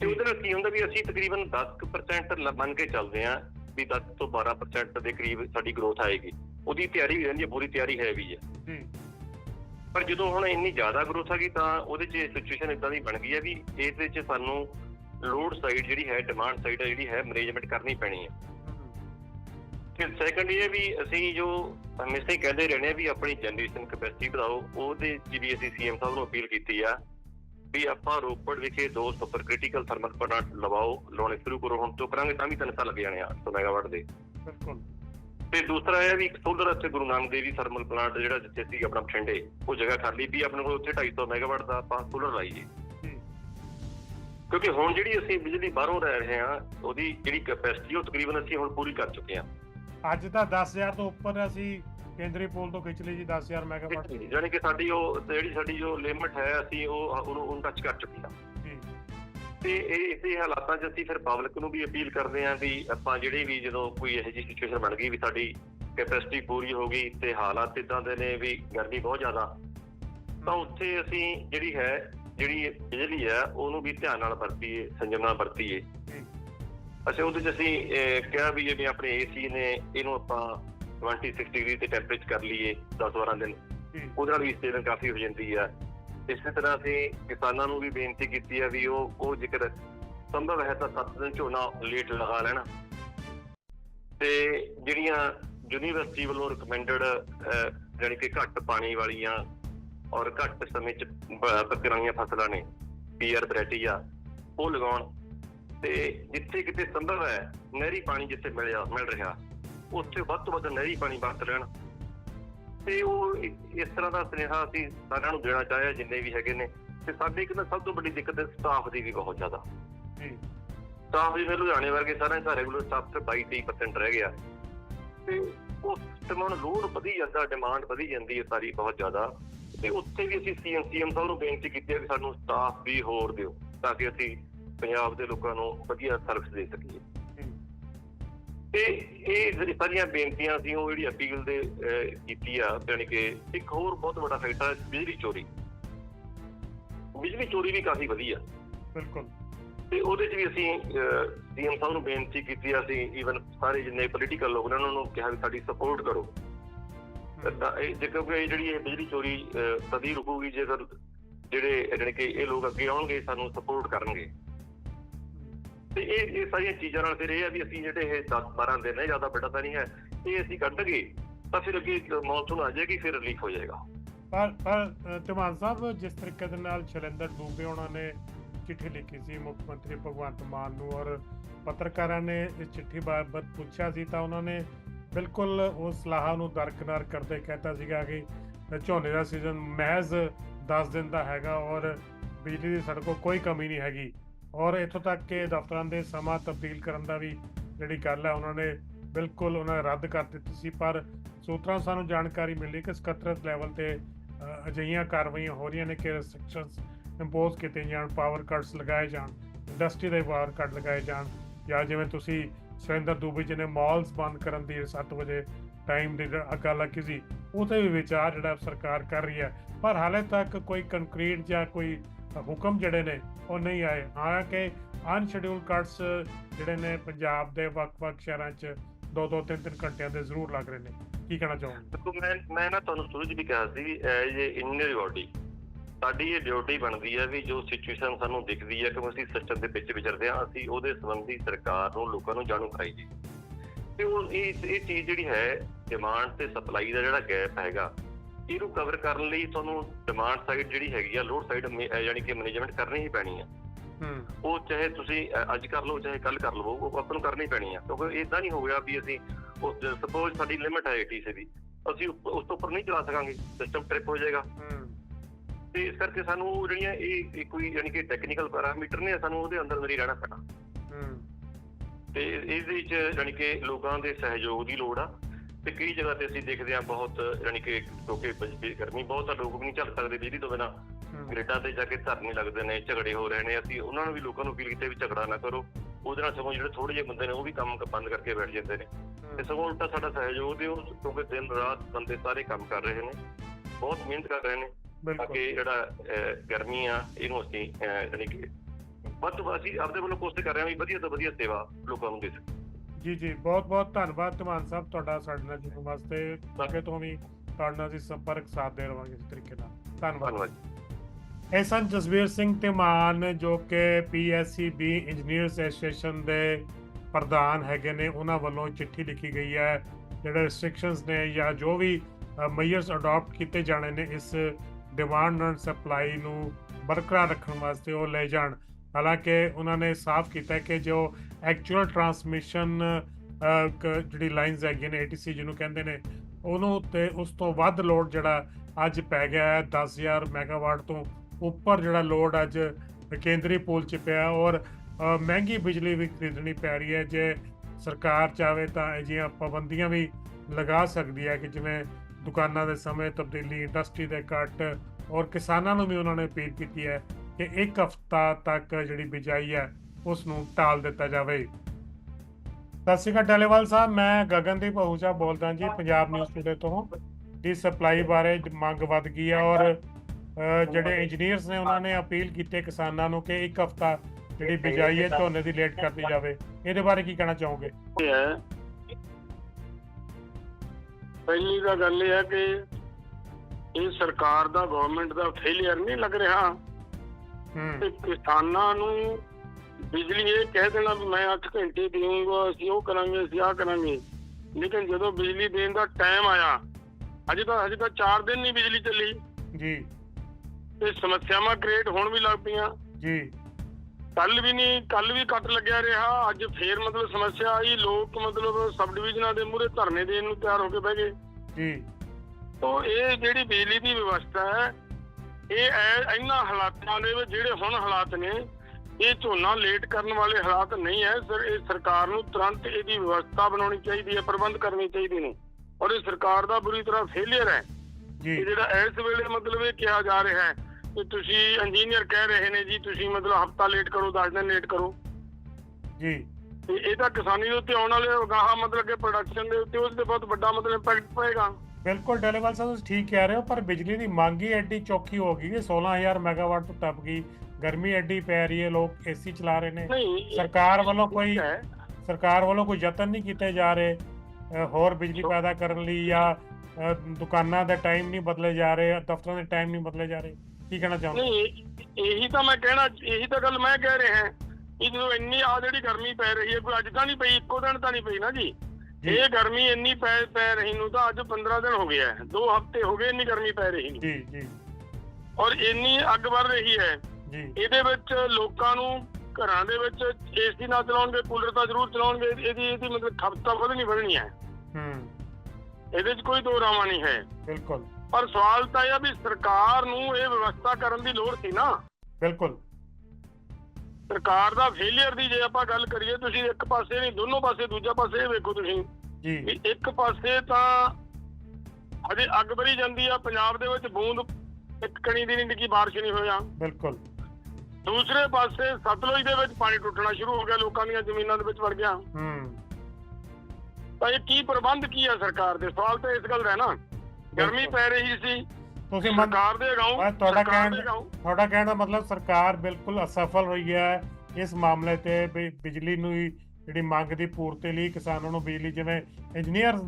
ਤੇ ਉਹਦੇ ਨਾਲ ਕੀ ਹੁੰਦਾ ਵੀ ਅਸੀਂ ਤਕਰੀਬਨ 10% ਲ- ਮੰਨ ਕੇ ਚੱਲਦੇ ਆ ਵੀ 10 ਤੋਂ 12% ਦੇ ਕਰੀਬ ਸਾਡੀ ਗਰੋਥ ਆਏਗੀ। ਉਹਦੀ ਤਿਆਰੀ ਵੀ ਰਹਿੰਦੀ ਹੈ ਪੂਰੀ ਤਿਆਰੀ ਹੈ ਵੀ ਹੈ। ਪਰ ਜਦੋਂ ਹੁਣ ਇੰਨੀ ਜ਼ਿਆਦਾ ਗਰੋਥ ਆ ਗਈ ਤਾਂ ਉਹਦੇ 'ਚ ਸਿਚੁਏਸ਼ਨ ਇਦਾਂ ਦੀ ਬਣ ਗਈ ਹੈ ਵੀ ਇਸ ਦੇ 'ਚ ਸਾਨੂੰ ਲੋਡ ਸਾਈਡ ਜਿਹੜੀ ਹੈ ਡਿਮਾਂਡ ਸਾਈਡ ਜਿਹੜੀ ਹੈ ਮੈਨੇਜਮੈਂਟ ਕਰਨੀ ਪੈਣੀ ਹੈ। ਫਿਰ ਸੈਕੰਡ ਇਹ ਵੀ ਅਸੀਂ ਜੋ ਹਮੇਸ਼ਾ ਹੀ ਕਹਿੰਦੇ ਰਹਿੰਦੇ ਆ ਵੀ ਆਪਣੀ ਜਨਰੇਸ਼ਨ ਕੈਪੈਸਿਟੀ ਵਧਾਓ ਉਹਦੇ ਵੀ ਅਸੀਂ ਸੀਐਮ ਸਾਹਿਬ ਨੂੰ ਅਪੀਲ ਕੀਤੀ ਆ ਵੀ ਆਪਾਂ ਰੋਪੜ ਵਿਖੇ ਦੋ ਸੁਪਰ ਕ੍ਰਿਟੀਕਲ ਥਰਮਲ ਪਲਾਂਟ ਲਵਾਓ ਲਾਉਣੇ ਸ਼ੁਰੂ ਕਰੋ ਹੁਣ ਤੋਂ ਕਰਾਂਗੇ ਤਾਂ ਵੀ ਤਿੰਨ ਸਾਲ ਲੱਗ ਜਾਣੇ ਆ 800 ਮੈਗਾਵਾਟ ਦੇ। ਬਿਲਕੁਲ। ਤੇ ਦੂਸਰਾ ਇਹ ਵੀ ਇੱਕ ਸੋਲਰ ਇੱਥੇ ਗੁਰੂ ਨਾਨਕ ਦੇਵੀ ਥਰਮਲ ਪਲਾਂਟ ਜਿਹੜਾ ਜਿੱਥੇ ਸੀ ਆਪਣਾ ਬਠਿੰਡੇ ਉਹ ਜਗ੍ਹਾ ਖਾਲੀ ਵੀ ਆਪਣੇ ਕੋਲ ਉੱਥੇ 250 ਮੈਗਾਵਾਟ ਦਾ ਆਪਾਂ ਸੋਲਰ ਲਾਈਏ। ਜੀ ਕਿਉਂਕਿ ਹੁਣ ਜਿਹੜੀ ਅਸੀਂ ਬਿਜਲੀ ਬਾਹਰੋਂ ਲੈ ਰਹੇ ਹਾਂ ਉਹਦੀ ਜਿਹੜੀ ਕੈਪੈਸਿਟੀ ਉਹ ਤਕਰੀਬਨ ਅਸੀਂ ਹੁਣ ਪੂਰੀ ਕਰ ਚੁੱਕੇ ਹਾਂ। ਅੱਜ ਤਾਂ 10000 ਤੋਂ ਉੱਪਰ ਅਸੀਂ ਕੇਂਦਰੀ ਪੂਲ ਤੋਂ ਖਿੱਚ ਲਈ ਜੀ 10000 ਮੈਗਾਵਾਟ ਯਾਨੀ ਕਿ ਸਾਡੀ ਉਹ ਜਿਹੜੀ ਸਾਡੀ ਜੋ ਲਿਮਟ ਹੈ ਅਸੀਂ ਉਹ ਉਹਨੂੰ ਟੱਚ ਕਰ ਚੁੱਕੇ ਹਾਂ। ਤੇ ਇਹ ਇਸੇ ਹਾਲਾਤਾਂ 'ਚ ਅਸੀਂ ਫਿਰ ਪਬਲਿਕ ਨੂੰ ਵੀ ਅਪੀਲ ਕਰਦੇ ਹਾਂ ਵੀ ਆਪਾਂ ਜਿਹੜੀ ਵੀ ਜਦੋਂ ਕੋਈ ਇਹੋ ਜਿਹੀ ਸਿਚੁਏਸ਼ਨ ਬਣ ਗਈ ਵੀ ਸਾਡੀ ਕੈਪੈਸਿਟੀ ਪੂਰੀ ਹੋ ਗਈ ਤੇ ਹਾਲਾਤ ਇਦਾਂ ਦੇ ਨੇ ਵੀ ਗਰਮੀ ਬਹੁਤ ਜ਼ਿਆਦਾ ਤਾਂ ਉੱਥੇ ਅਸੀਂ ਜਿਹੜੀ ਹੈ ਜਿਹੜੀ ਬਿਜਲੀ ਹੈ ਉਹਨੂੰ ਵੀ ਧਿਆਨ ਨਾਲ ਵਰਤੀਏ ਸੰਜਮ ਨਾਲ ਵਰਤੀਏ। ਅਸੀਂ ਉਹਦੇ 'ਚ ਅਸੀਂ ਕਿਹਾ ਵੀ ਜਿਵੇਂ ਆਪਣੇ ਏਸੀ ਨੇ, ਇਹਨੂੰ ਆਪਾਂ 26 ਡਿਗਰੀ ਤੇ ਟੈਂਪਰੇਚਰ ਕਰ ਲਈਏ 10-12 ਦਿਨ। ਉਹਦੇ ਨਾਲ ਵੀ ਸੇਵਿੰਗ ਕਾਫੀ ਹੋ ਜਾਂਦੀ ਹੈ ਇਸੇ ਤਰ੍ਹਾਂ ਅਸੀਂ ਕਿਸਾਨਾਂ ਨੂੰ ਵੀ ਬੇਨਤੀ ਕੀਤੀ ਹੈ ਵੀ ਉਹ ਉਹ ਜੇਕਰ ਸੰਭਵ ਹੈ ਤਾਂ 7 ਦਿਨ ਝੋਨਾ ਲੇਟ ਲਗਾ ਲੈਣਾ। ਤੇ ਜਿਹੜੀਆਂ ਯੂਨੀਵਰਸਿਟੀ ਵੱਲੋਂ ਰეკਮੈਂਡਡ ਜਾਣੀ ਕਿ ਘੱਟ ਪਾਣੀ ਵਾਲੀਆਂ ਔਰ ਘੱਟ ਸਮੇਂ ਚ ਪੱਕਣ ਵਾਲੀਆਂ ਫਸਲਾਂ ਨੇ ਪੀਆਰ ਵੈਰਾਈਟੀ ਆ ਉਹ ਲਗਾਉਣ। ਤੇ ਜਿੱਥੇ ਕਿਤੇ ਸੰਭਵ ਹੈ ਨਹਿਰੀ ਪਾਣੀ ਜਿੱਥੇ ਮਿਲਿਆ ਮਿਲ ਰਿਹਾ ਉੱਥੇ ਵੱਧ ਤੋਂ ਵੱਧ ਨਹਿਰੀ ਪਾਣੀ ਵਰਤ ਲੈਣ। ਤੇ ਉਹ ਇਸ ਤਰ੍ਹਾਂ ਦਾ ਸੁਨੇਹਾ ਅਸੀਂ ਸਾਰਿਆਂ ਨੂੰ ਦੇਣਾ ਚਾਹਿਆ ਜਿੰਨੇ ਵੀ ਹੈਗੇ ਨੇ। ਤੇ ਸਾਡੇ ਇੱਕ ਨਾ ਸਭ ਤੋਂ ਵੱਡੀ ਦਿੱਕਤ ਹੈ ਸਟਾਫ ਦੀ ਵੀ ਬਹੁਤ ਜ਼ਿਆਦਾ। ਜੀ। ਸਟਾਫ ਜਿਵੇਂ ਲੁਧਿਆਣੇ ਵਰਗੇ ਸਾਰਿਆਂ ਦਾ ਰੈਗੂਲਰ ਸਟਾਫ ਤੇ 22 23% ਰਹਿ ਗਿਆ। ਤੇ ਉਸ ਟਾਈਮ ਹੁਣ ਲੋਡ ਵਧੀ ਜਾਂਦਾ ਡਿਮਾਂਡ ਵਧੀ ਜਾਂਦੀ ਹੈ ਸਾਰੀ ਬਹੁਤ ਜ਼ਿਆਦਾ। ਤੇ ਉੱਥੇ ਵੀ ਅਸੀਂ ਸੀਐਮ ਸੀਐਮ ਸਾਹਿਬ ਨੂੰ ਬੇਨਤੀ ਕੀਤੀ ਹੈ ਕਿ ਸਾਨੂੰ ਸਟਾਫ ਵੀ ਹੋਰ ਦਿਓ ਤਾਂ ਕਿ ਅਸੀਂ ਪੰਜਾਬ ਦੇ ਲੋਕਾਂ ਨੂੰ ਵਧੀਆ ਸਰਵਿਸ ਦੇ ਸਕੀਏ। ਤੇ ਇਹ ਜਿਹੜੀ ਸਾਰੀਆਂ ਬੇਨਤੀਆਂ ਸੀ ਉਹ ਜਿਹੜੀ ਅਪੀਲ ਦੇ ਕੀਤੀ ਆ ਯਾਨੀ ਕਿ ਇੱਕ ਹੋਰ ਬਹੁਤ ਵੱਡਾ ਫੈਕਟਰ ਹੈ ਬਿਜਲੀ ਚੋਰੀ। ਬਿਜਲੀ ਚੋਰੀ ਵੀ ਕਾਫੀ ਵਧੀਆ ਬਿਲਕੁਲ। ਤੇ ਉਹਦੇ 'ਚ ਵੀ ਅਸੀਂ ਸੀਐਮ ਸਾਹਿਬ ਨੂੰ ਬੇਨਤੀ ਕੀਤੀ ਆ ਅਸੀਂ ਈਵਨ ਸਾਰੇ ਜਿੰਨੇ ਪੋਲੀਟੀਕਲ ਲੋਕ ਨੇ ਉਹਨਾਂ ਨੂੰ ਕਿਹਾ ਵੀ ਸਾਡੀ ਸਪੋਰਟ ਕਰੋ। ਤਾਂ ਇਹ ਜੇ ਕਿਉਂਕਿ ਇਹ ਜਿਹੜੀ ਇਹ ਬਿਜਲੀ ਚੋਰੀ ਅਹ, ਰੁਕੂਗੀ ਜੇਕਰ ਜਿਹੜੇ ਯਾਨੀ ਕਿ ਇਹ ਲੋਕ ਅੱਗੇ ਆਉਣਗੇ ਸਾਨੂੰ ਸਪੋਰਟ ਕਰਨਗੇ। ਤੇ ਇਹ ਇਹ ਸਾਰੀਆਂ ਚੀਜ਼ਾਂ ਨਾਲ ਫਿਰ ਇਹ ਆ ਵੀ ਅਸੀਂ ਜਿਹੜੇ ਇਹ 10 12 ਦਿਨ ਹੈ ਜ਼ਿਆਦਾ ਵੱਡਾ ਤਾਂ ਨਹੀਂ ਹੈ ਇਹ ਅਸੀਂ ਕੱਢਗੇ ਤਾਂ ਫਿਰ ਅੱਗੇ ਮੌਨਸੂਨ ਆ ਜਾਏਗੀ ਫਿਰ ਰਿਲੀਫ ਹੋ ਜਾਏਗਾ। ਪਰ ਪਰ ਅ, ਧਮਾਨ ਸਾਹਿਬ ਜਿਸ ਤਰੀਕੇ ਦੇ ਨਾਲ ਸ਼ੈਲੰਦਰ ਦੂਬੇ ਉਹਨਾਂ ਨੇ ਚਿੱਠੀ ਲਿਖੀ ਸੀ ਮੁੱਖ ਮੰਤਰੀ ਭਗਵੰਤ ਮਾਨ ਨੂੰ ਔਰ ਪੱਤਰਕਾਰਾਂ ਨੇ ਇਸ ਚਿੱਠੀ ਬਾਬਤ ਪੁੱਛਿਆ ਸੀ ਤਾਂ ਉਹਨਾਂ ਨੇ ਬਿਲਕੁਲ ਉਸ ਸਲਾਹ ਨੂੰ ਦਰਕਨਾਰ ਕਰਦੇ ਕਹਿਤਾ ਸੀਗਾ ਕਿ ਝੋਨੇ ਦਾ ਸੀਜ਼ਨ ਮਹਿਜ਼ 10 ਦਿਨ ਦਾ ਹੈਗਾ ਔਰ ਬਿਜਲੀ ਦੀ ਸੜਕੋਂ ਕੋਈ ਕਮੀ ਨਹੀਂ ਹੈਗੀ। ਔਰ ਇੱਥੋਂ ਤੱਕ ਕਿ ਦਫ਼ਤਰਾਂ ਦੇ ਸਮਾਂ ਤਬਦੀਲ ਕਰਨ ਦਾ ਵੀ ਜਿਹੜੀ ਗੱਲ ਹੈ ਉਹਨਾਂ ਨੇ ਬਿਲਕੁਲ ਉਹਨਾਂ ਨੇ ਰੱਦ ਕਰ ਦਿੱਤੀ ਸੀ। ਪਰ ਸੂਤਰਾਂ ਸਾਨੂੰ ਜਾਣਕਾਰੀ ਮਿਲੀ ਕਿ ਸਕੱਤਰਤ ਲੈਵਲ ਤੇ ਅ, ਅਜਿਹੀਆਂ ਕਾਰਵਾਈਆਂ ਹੋ ਰਹੀਆਂ ਨੇ ਕਿ ਰੈਸਟ੍ਰਿਕਸ਼ਨਸ ਇੰਪੋਜ਼ ਕੀਤੇ ਜਾਣ ਪਾਵਰ ਕੱਟਸ ਲਗਾਏ ਜਾਣ ਇੰਡਸਟਰੀ ਦੇ ਪਾਵਰ ਕੱਟ ਲਗਾਏ ਜਾਣ ਜਾਂ ਜਿਵੇਂ ਤੁਸੀਂ ਸੁਰਿੰਦਰ ਦੂਬੇ ਜੀ ਨੇ, ਮਾਲਸ ਬੰਦ ਕਰਨ ਦੀ 7 ਵਜੇ ਟਾਈਮ ਦੀ ਜ- ਗੱਲ ਆਖੀ ਸੀ। ਉਹ ਤੇ ਵੀ ਵਿਚਾਰ ਜਿਹੜਾ ਸਰਕਾਰ ਕਰ ਰਹੀ ਹੈ। ਪਰ ਹਾਲੇ ਤੱਕ ਕੋਈ ਕੰਕਰੀਟ ਜਾਂ ਕੋਈ ਹੁਕਮ ਜਿਹੜੇ ਨੇ, ਉਹ ਨਹੀਂ ਆਏ। ਹਾਲਾਂਕਿ ਅਨਸ਼ਡਿਊਲ ਕੱਟਸ ਜਿਹੜੇ ਨੇ ਪੰਜਾਬ ਦੇ ਵੱਖ-ਵੱਖ ਸ਼ਹਿਰਾਂ 'ਚ ਦੋ ਦੋ ਤਿੰਨ ਤਿੰਨ ਘੰਟਿਆਂ ਦੇ ਜ਼ਰੂਰ ਲੱਗ ਰਹੇ ਨੇ। ਕੀ ਕਹਿਣਾ ਚਾਹੋਗੇ? ਮੈਂ ਮੈਂ ਨਾ ਤੁਹਾਨੂੰ ਸ਼ੁਰੂ 'ਚ ਵੀ ਕਿਹਾ ਸੀ ਐਜ ਇੰਜੀਨੀਅਰ ਬਾਡੀ ਸਾਡੀ ਇਹ ਡਿਊਟੀ ਬਣਦੀ ਹੈ ਵੀ ਜੋ ਸਿਚੁਏਸ਼ਨ ਸਾਨੂੰ ਦਿਖਦੀ ਹੈ ਕਿ ਅਸੀਂ ਸਿਸਟਮ ਦੇ ਵਿੱਚ ਵਿਚਰਦੇ ਹਾਂ ਅਸੀਂ ਉਹਦੇ ਸੰਬੰਧੀ ਸਰਕਾਰ ਨੂੰ ਲੋਕਾਂ ਨੂੰ ਜਾਣੂ ਕਰਾਈਏ ਤੇ ਉਹ ਇਹ ਇਹ ਚੀਜ਼ ਜਿਹੜੀ ਹੈ ਡਿਮਾਂਡ ਤੇ ਸਪਲਾਈ ਦਾ ਜਿਹੜਾ ਗੈਪ ਹੈਗਾ ਇਹਨੂੰ ਕਵਰ ਕਰਨ ਲਈ ਤੁਹਾਨੂੰ ਡਿਮਾਂਡ ਸਾਈਡ ਜਿਹੜੀ ਹੈਗੀ ਆ ਲੋਡ ਸਾਈਡ ਯਾਨੀ ਕਿ ਮੈਨੇਜਮੈਂਟ ਕਰਨੀ ਹੀ ਪੈਣੀ ਆ। ਹੂੰ। ਉਹ ਚਾਹੇ ਤੁਸੀਂ ਅੱਜ ਕਰ ਲਓ ਚਾਹੇ ਕੱਲ ਕਰ ਲਵੋ ਉਹ ਆਪਾਂ ਨੂੰ ਕਰਨੀ ਪੈਣੀ ਆ। ਕਿਉਂਕਿ ਇਦਾਂ ਨਹੀਂ ਹੋ ਗਿਆ ਵੀ ਅਸੀਂ ਉਸ ਸਪੋਜ਼ ਸਾਡੀ ਲਿਮਿਟ ਹੈ ਏਟੀਸੀ ਦੀ ਅਸੀਂ ਉਸ ਤੋਂ ਉੱਪਰ ਨਹੀਂ ਚਲਾ ਸਕਾਂਗੇ ਸਿਸਟਮ ਟ੍ਰਿਪ ਹੋ ਜਾਏਗਾ। ਤੇ ਇਸ ਕਰਕੇ ਸਾਨੂੰ ਜਿਹੜੀਆਂ ਇਹ ਕੋਈ ਯਾਨੀ ਕਿ ਟੈਕਨੀਕਲ ਪੈਰਾਮੀਟਰ ਨੇ ਸਾਨੂੰ ਉਹਦੇ ਅੰਦਰ ਅੰਦਰ ਹੀ ਰਹਿਣਾ ਪੈਣਾ। ਹੂੰ। ਤੇ ਇਹਦੇ ਵਿੱਚ ਯਾਨੀ ਕਿ ਲੋਕਾਂ ਦੇ ਸਹਿਯੋਗ ਦੀ ਲੋੜ ਆ। ਤੇ ਕਈ ਜਗ੍ਹਾ ਤੇ ਅਸੀਂ ਦੇਖਦੇ ਹਾਂ ਬਹੁਤ ਯਾਨੀ ਕਿ ਕਿਉਂਕਿ ਬਿਜਲੀ ਗਰਮੀ ਬਹੁਤ ਆ ਲੋਕ ਵੀ ਨਹੀਂ ਚੱਲ ਸਕਦੇ ਬਿਜਲੀ ਤੋਂ ਬਿਨਾਂ। ਗ੍ਰਿਡਾਂ ਤੇ ਜਾ ਕੇ ਧਰਨੇ ਲੱਗਦੇ ਨੇ ਝਗੜੇ ਹੋ ਰਹੇ ਨੇ। ਅਸੀਂ ਉਹਨਾਂ ਨੂੰ ਵੀ ਲੋਕਾਂ ਨੂੰ ਅਪੀਲ ਕੀਤੀ ਵੀ ਝਗੜਾ ਨਾ ਕਰੋ। ਉਹਦੇ ਨਾਲ ਸਗੋਂ ਜਿਹੜੇ ਥੋੜੇ ਜਿਹੇ ਬੰਦੇ ਨੇ ਉਹ ਵੀ ਕੰਮ ਬੰਦ ਕਰਕੇ ਬੈਠ ਜਾਂਦੇ ਨੇ। ਤੇ ਸਗੋਂ ਉਲਟਾ ਸਾਡਾ ਸਹਿਯੋਗ ਦਿਓ ਕਿਉਂਕਿ ਦਿਨ ਰਾਤ ਬੰਦੇ ਸਾਰੇ ਕੰਮ ਕਰ ਰਹੇ ਨੇ। ਬਹੁਤ ਮਿਹਨਤ ਕਰ ਰਹੇ ਨੇ। ਤਾਂ ਬਿਲਕੁਲ। ਕਿ ਜਿਹੜਾ ਗਰਮੀ ਆ ਇਹਨੂੰ ਅਸੀਂ ਯਾਨੀ ਕਿ ਵੱਧ ਤੋਂ ਵੱਧ ਅਸੀਂ ਆਪਦੇ ਵੱਲੋਂ ਕੋਸ਼ਿਸ਼ ਕਰ ਰਹੇ ਹਾਂ ਵੀ ਵਧੀਆ ਤੋਂ ਵਧੀਆ ਸੇਵਾ ਲੋਕਾਂ ਨੂੰ ਦੇ ਸਕੀਏ। ਜੀ ਜੀ ਬਹੁਤ ਬਹੁਤ ਧੰਨਵਾਦ ਧਮਾਨ ਸਾਹਿਬ ਤੁਹਾਡਾ ਸਾਡੇ ਨਾਲ ਜੁੜਨ ਵਾਸਤੇ। ਅੱਗੇ ਤੋਂ ਵੀ ਤੁਹਾਡੇ ਨਾਲ ਅਸੀਂ ਸੰਪਰਕ ਸਾਧਦੇ ਰਵਾਂਗੇ ਇਸ ਤਰੀਕੇ ਨਾਲ। ਧੰਨਵਾਦ। ਧੰਨਵਾਦ ਇਹ ਸਨ ਜਸਵੀਰ ਸਿੰਘ ਧਮਾਨ ਜੋ ਕਿ ਪੀਐਸਸੀਬੀ ਇੰਜੀਨੀਅਰਸ ਐਸੋਸੀਏਸ਼ਨ ਦੇ ਪ੍ਰਧਾਨ ਹੈਗੇ ਨੇ ਉਹਨਾਂ ਵੱਲੋਂ ਚਿੱਠੀ ਲਿਖੀ ਗਈ ਹੈ। ਜਿਹੜੇ ਰੈਸਟ੍ਰਿਕਸ਼ਨਸ ਨੇ ਜਾਂ ਜੋ ਵੀ ਮੈਜਰਸ ਅਡਾਪਟ ਕੀਤੇ ਜਾਣੇ ਨੇ ਇਸ ਡਿਮਾਂਡ ਐਂਡ ਸਪਲਾਈ ਨੂੰ ਬਰਕਰਾਰ ਰੱਖਣ ਵਾਸਤੇ ਉਹ ਲੈ ਜਾਣ। ਹਾਲਾਂਕਿ ਉਹਨਾਂ ਨੇ ਸਾਫ਼ ਕੀਤਾ ਕਿ ਜੋ ਐਕਚੁਅਲ ਟਰਾਂਸਮਿਸ਼ਨ ਜਿਹੜੀ ਲਾਈਨਸ ਹੈਗੀਆਂ ਨੇ ਏਟੀਸੀ ਜਿਹਨੂੰ ਕਹਿੰਦੇ ਨੇ, ਉਹਨੂੰ ਤੇ ਉਸ ਤੋਂ ਵੱਧ ਲੋਡ ਜਿਹੜਾ ਅੱਜ ਪੈ ਗਿਆ ਹੈ 10000 ਮੈਗਾਵਾਟ ਤੋਂ ਉੱਪਰ ਜਿਹੜਾ ਲੋਡ ਅੱਜ ਕੇਂਦਰੀ ਪੂਲ 'ਚ ਪਿਆ ਔਰ ਮਹਿੰਗੀ ਬਿਜਲੀ ਵੀ ਖਰੀਦਣੀ ਪੈ ਰਹੀ ਹੈ। ਜੇ ਸਰਕਾਰ ਚਾਵੇ ਤਾਂ ਅਜਿਹੀਆਂ ਪਾਬੰਦੀਆਂ ਵੀ ਲਗਾ ਸਕਦੀ ਹੈ ਕਿ ਜਿਵੇਂ ਦੁਕਾਨਾਂ ਦੇ ਸਮੇਂ, ਤਬਦੀਲੀ ਇੰਡਸਟਰੀ ਦੇ ਕੱਟ ਔਰ ਕਿਸਾਨਾਂ ਨੂੰ ਵੀ ਉਹਨਾਂ ਨੇ ਅਪੀਲ ਕੀਤੀ ਹੈ ਕਿ ਇੱਕ ਹਫ਼ਤਾ ਤੱਕ ਜਿਹੜੀ ਬਿਜਾਈ ਹੈ ਉਸ ਨੂੰ ਟਾਲ ਦਿੱਤਾ ਜਾਵੇ। ਸਤਿ ਸ਼੍ਰੀ ਅਕਾਲ ਡਾਲੇਵਾਲ ਸਾਹਿਬ, ਮੈਂ ਗਗਨਦੀਪ ਅਹੂਜਾ ਬੋਲਦਾ ਜੀ, ਪੰਜਾਬ ਨਿਊਜ਼ ਟੂਡੇ ਤੋਂ, ਦੀ ਸਪਲਾਈ ਬਾਰੇ ਮੰਗ ਵੱਧ ਗਈ ਹੈ ਔਰ ਜਿਹੜੇ ਇੰਜੀਨੀਅਰਸ ਨੇ ਉਹਨਾਂ ਨੇ ਅਪੀਲ ਕੀਤੀ ਕਿਸਾਨਾਂ ਨੂੰ ਕਿ ਇੱਕ ਹਫ਼ਤਾ ਜਿਹੜੀ ਬਿਜਾਈ ਹੈ, ਝੋਨੇ ਦੀ ਲੇਟ ਕਰਤੀ ਜਾਵੇ। ਇਹਦੇ ਬਾਰੇ ਕੀ ਕਹਿਣਾ ਚਾਹੋਗੇ? ਪਹਿਲੀ ਤਾਂ ਗੱਲ ਇਹ ਹੈ ਕਿ ਇਹ ਸਰਕਾਰ ਦਾ ਗਵਰਨਮੈਂਟ ਦਾ ਫੇਲਿਅਰ ਨਹੀਂ ਲੱਗ ਰਿਹਾ। ਹੂੰ। ਕਿਸਾਨਾਂ ਨੂੰ ਬਿਜਲੀ ਇਹ ਕਹਿ ਦੇਣਾ ਵੀ ਮੈਂ 8 ਘੰਟੇ ਦੇਵਾਂਗਾ ਅਸੀਂ ਉਹ ਕਰਾਂਗੇ ਅਸੀਂ ਆਹ ਕਰਾਂਗੇ। ਲੇਕਿਨ ਜਦੋਂ ਬਿਜਲੀ ਦੇਣ ਦਾ ਟਾਈਮ ਆਇਆ ਅਜੇ ਤਾਂ ਅਜੇ ਤਾਂ 4 ਦਿਨ ਨਹੀਂ ਬਿਜਲੀ ਚੱਲੀ। ਜੀ। ਤੇ ਸਮੱਸਿਆਵਾਂ ਕ੍ਰੀਏਟ ਹੋਣ ਵੀ ਲੱਗ ਪਈਆਂ। ਜੀ। ਕੱਲ ਵੀ ਨਹੀਂ ਕੱਲ ਵੀ ਕੱਟ ਲੱਗਿਆ ਰਿਹਾ। ਅੱਜ ਫੇਰ ਮਤਲਬ ਸਮੱਸਿਆ ਆਈ। ਲੋਕ ਮਤਲਬ ਸਬ ਡਿਵੀਜ਼ਨਾਂ ਦੇ ਮੂਹਰੇ ਧਰਨੇ ਦੇਣ ਨੂੰ ਤਿਆਰ ਹੋ ਕੇ ਬਹਿ ਗਏ। ਜੀ। ਤੋਂ ਇਹ ਜਿਹੜੀ ਬਿਜਲੀ ਦੀ ਵਿਵਸਥਾ ਹੈ ਇਹ ਇਹਨਾਂ ਹਾਲਾਤਾਂ ਦੇ ਵਿੱਚ ਜਿਹੜੇ ਹੁਣ ਹਾਲਾਤ ਨੇ ਇਹ ਝੋਨਾ ਲੇਟ ਕਰਨ ਵਾਲੇ ਹਾਲਾਤ ਨਹੀਂ ਹੈ। ਸਰ ਇਹ ਸਰਕਾਰ ਨੂੰ ਤੁਰੰਤ ਇਹਦੀ ਵਿਵਸਥਾ ਬਣਾਉਣੀ ਚਾਹੀਦੀ ਹੈ ਪ੍ਰਬੰਧ ਕਰਨੇ ਚਾਹੀਦੇ ਨੇ। ਔਰ ਇਹ ਸਰਕਾਰ ਦਾ ਬੁਰੀ ਤਰ੍ਹਾਂ ਫੇਲਿਅਰ ਹੈ। ਜੀ। ਕਿ ਜਿਹੜਾ ਇਸ ਵੇਲੇ ਮਤਲਬ ਇਹ ਕਿਹਾ ਜਾ ਰਿਹਾ ਹੈ ਕਿ ਤੁਸੀਂ ਇੰਜੀਨੀਅਰ ਕਹਿ ਰਹੇ ਨੇ ਜੀ ਤੁਸੀਂ ਮਤਲਬ ਹਫਤਾ ਲੇਟ ਕਰੋ 10 ਦਿਨ ਲੇਟ ਕਰੋ। ਜੀ। ਤੇ ਇਹ ਤਾਂ ਕਿਸਾਨੀ ਦੇ ਉੱਤੇ ਆਉਣ ਵਾਲੇ ਗਾਹਾਂ ਮਤਲਬ ਕਿ ਪ੍ਰੋਡਕਸ਼ਨ ਦੇ ਉੱਤੇ ਉਸ ਤੇ ਬਹੁਤ ਵੱਡਾ ਮਤਲਬ ਇੰਪੈਕਟ ਪਏਗਾ। ਬਿਲਕੁਲ ਡੇਲੇਵਾਲ ਸਾਹਿਬ ਤੁਸੀਂ ਠੀਕ ਕਹਿ ਰਹੇ ਹੋ ਪਰ ਬਿਜਲੀ ਦੀ ਮੰਗ ਹੀ ਐਡੀ ਚੌਕੀ ਹੋ ਗਈ ਕਿ 16000 ਮੈਗਾਵਾਟ ਤੋਂ ਟੱਪ ਗਈ ਗਰਮੀ ਐਡੀ ਪੈ ਰਹੀ ਹੈ ਲੋਕ ਏਸੀ ਚਲਾ ਰਹੇ ਨੇ। ਸਰਕਾਰ ਵੱਲੋਂ ਕੋਈ ਸਰਕਾਰ ਵੱਲੋਂ ਕੋਈ ਯਤਨ ਨਹੀਂ ਕੀਤੇ ਜਾ ਰਹੇ ਹੋਰ ਬਿਜਲੀ ਪੈਦਾ ਕਰਨ ਲਈ ਜਾਂ ਦੁਕਾਨਾਂ ਦਾ ਟਾਈਮ ਨਹੀਂ ਬਦਲੇ ਜਾ ਰਹੇ ਦਫ਼ਤਰਾਂ ਦੇ ਟਾਈਮ ਨਹੀਂ ਬਦਲੇ ਜਾ ਰਹੇ। ਕੀ ਕਹਿਣਾ ਚਾਹੁੰਦੇ ਨਹੀਂ ਇਹ- ਇਹੀ ਤਾਂ ਮੈਂ ਕਹਿਣਾ ਇਹੀ ਤਾਂ ਗੱਲ ਮੈਂ ਕਹਿ ਰਿਹਾ। ਹਾਂ ਕਿ ਜਦੋਂ ਇੰਨੀ ਆ ਜਿਹੜੀ ਗਰਮੀ ਪੈ ਰਹੀ ਹੈ ਕੋਈ ਅੱਜ ਤਾਂ ਨਹੀਂ ਪਈ ਇੱਕੋ ਦਿਨ ਤਾਂ ਨਹੀਂ ਪਈ ਨਾ ਜੀ। ਜੀ। ਇਹ ਗਰਮੀ ਇੰਨੀ ਪੈ ਪੈ ਰਹੀ ਨੂੰ ਤਾਂ ਅੱਜ 15 ਦਿਨ ਹੋ ਗਿਆ ਹੈ ਦੋ ਹਫ਼ਤੇ ਹੋ ਗਏ ਇੰਨੀ ਗਰਮੀ ਪੈ ਰਹੀ ਨੂੰ। ਜੀ ਜੀ। ਔਰ ਇੰਨੀ ਅੱਗ ਵੱਧ ਰਹੀ ਹੈ। ਜੀ। ਇਹਦੇ ਵਿੱਚ ਲੋਕਾਂ ਨੂੰ ਘਰਾਂ ਦੇ ਵਿੱਚ ਏਸੀ ਨਾ ਚਲਾਉਣਗੇ ਕੂਲਰ ਤਾਂ ਜ਼ਰੂਰ ਚਲਾਉਣਗੇ। ਇਹਦੀ ਇਹਦੀ ਮਤਲਬ ਖਪਤ ਤਾਂ ਵਧਣੀ ਵਧਣੀ ਹੈ। ਹੂੰ। ਇਹਦੇ 'ਚ ਕੋਈ ਦੋ ਰਾਮਾ ਨਹੀਂ ਹੈ। ਬਿਲਕੁਲ। ਪਰ ਸਵਾਲ ਤਾਂ ਇਹ ਆ ਵੀ ਸਰਕਾਰ ਨੂੰ ਇਹ ਵਿਵਸਥਾ ਕਰਨ ਦੀ ਲੋੜ ਸੀ ਨਾ। ਬਿਲਕੁਲ। ਸਰਕਾਰ ਦਾ ਫੇਲਿਅਰ ਦੀ ਜੇ ਆਪਾਂ ਗੱਲ ਕਰੀਏ ਤੁਸੀਂ ਇੱਕ ਪਾਸੇ ਨਹੀਂ ਦੋਨੋਂ ਪਾਸੇ ਦੂਜਾ ਪਾਸੇ ਇਹ ਵੇਖੋ ਤੁਸੀਂ ਜੀ। ਵੀ ਇੱਕ ਪਾਸੇ ਤਾਂ ਅਜੇ ਅੱਗ ਭਰੀ ਜਾਂਦੀ ਆ ਪੰਜਾਬ ਦੇ ਵਿੱਚ ਬੂੰਦ ਇੱਕ ਕਣੀ ਦੀ ਨਹੀਂ ਡਿੱਗੀ ਬਾਰਿਸ਼ ਨਹੀਂ ਹੋਇਆ। ਬਿਲਕੁਲ। ਦੂਸਰੇ ਪਾਸੇ ਸਤਲੁਜ ਦੇ ਵਿੱਚ ਪਾਣੀ ਟੁੱਟਣਾ ਸ਼ੁਰੂ ਹੋ ਗਿਆ ਲੋਕਾਂ ਦੀਆਂ ਜ਼ਮੀਨਾਂ ਦੇ ਵਿੱਚ ਵੜ ਗਿਆ। ਹੂੰ। ਤਾਂ ਇਹ ਕੀ ਪ੍ਰਬੰਧ ਕੀ ਆ ਸਰਕਾਰ ਦੇ? ਸਵਾਲ ਤਾਂ ਇਸ ਗੱਲ ਦਾ ਹੈ ਨਾ। ਗਰਮੀ ਪੈ ਰਹੀ ਸੀ। ਤੁਸੀਂ ਸਰਕਾਰ ਦੇ ਅਗਾਊਂ ਮੈਂ ਤੁਹਾਡਾ ਕਹਿਣ ਤੁਹਾਡਾ ਕਹਿਣ ਦਾ ਮਤਲਬ ਸਰਕਾਰ ਬਿਲਕੁਲ ਅਸਫਲ ਰਹੀ ਹੈ। ਇਸ ਮਾਮਲੇ ਤੇ ਵੀ ਬਿਜਲੀ ਨੂੰ ਹੀ ਜਿਹੜੀ ਮੰਗ ਦੀ ਪੂਰਤੀ ਲਈ ਕਿਸਾਨਾਂ ਨੂੰ ਬਿਜਲੀ ਜਿਵੇਂ ਇੰਜੀਨੀਅਰਸ